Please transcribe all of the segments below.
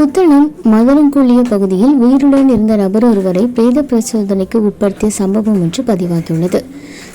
புத்தளம் மதுரங்குழிய பகுதியில் உயிருடன் இருந்த நபர் ஒருவரை பிரேத பரிசோதனைக்கு உட்படுத்திய சம்பவம் ஒன்று பதிவாகியுள்ளது.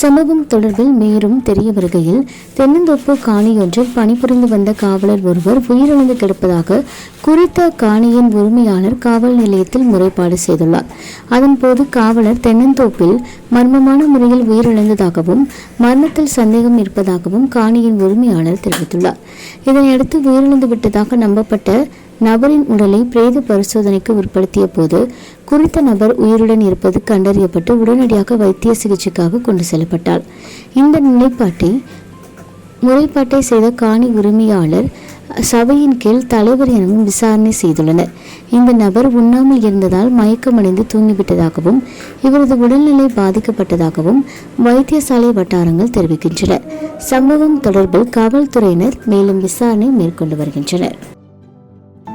சம்பவம் தொடர்பில் மேலும் தெரிய வருகையில் தென்னந்தோப்பு காணியொன்றில் பணிபுரிந்து வந்த காவலர் ஒருவர் உயிரிழந்து கிடப்பதாக குறித்த காணியின் உரிமையாளர் காவல் நிலையத்தில் முறைப்பாடு செய்துள்ளார். அதன்போது காவலர் தென்னந்தோப்பில் மர்மமான முறையில் உயிரிழந்ததாகவும் மரணத்தில் சந்தேகம் இருப்பதாகவும் காணியின் உரிமையாளர் தெரிவித்துள்ளார். இதனையடுத்து உயிரிழந்து விட்டதாக நம்பப்பட்ட நபரின் உடலை பிரேத பரிசோதனைக்கு உட்படுத்திய போது குறித்த நபர் உயிருடன் இருப்பது கண்டறியப்பட்டு உடனடியாக வைத்திய சிகிச்சைக்காக கொண்டு செல்லப்பட்டார். இந்த நிலைப்பாட்டை முறைப்பாட்டை செய்த காணி உரிமையாளர் சபையின் கீழ் தலைவர் எனவும் விசாரணை செய்துள்ளனர். இந்த நபர் உண்ணாமல் இருந்ததால் மயக்கமடைந்து தூங்கிவிட்டதாகவும் இவரது உடல்நிலை பாதிக்கப்பட்டதாகவும் வைத்தியசாலை வட்டாரங்கள் தெரிவிக்கின்றன. சம்பவம் தொடர்பில் காவல்துறையினர் மேலும் விசாரணை மேற்கொண்டு வருகின்றனர்.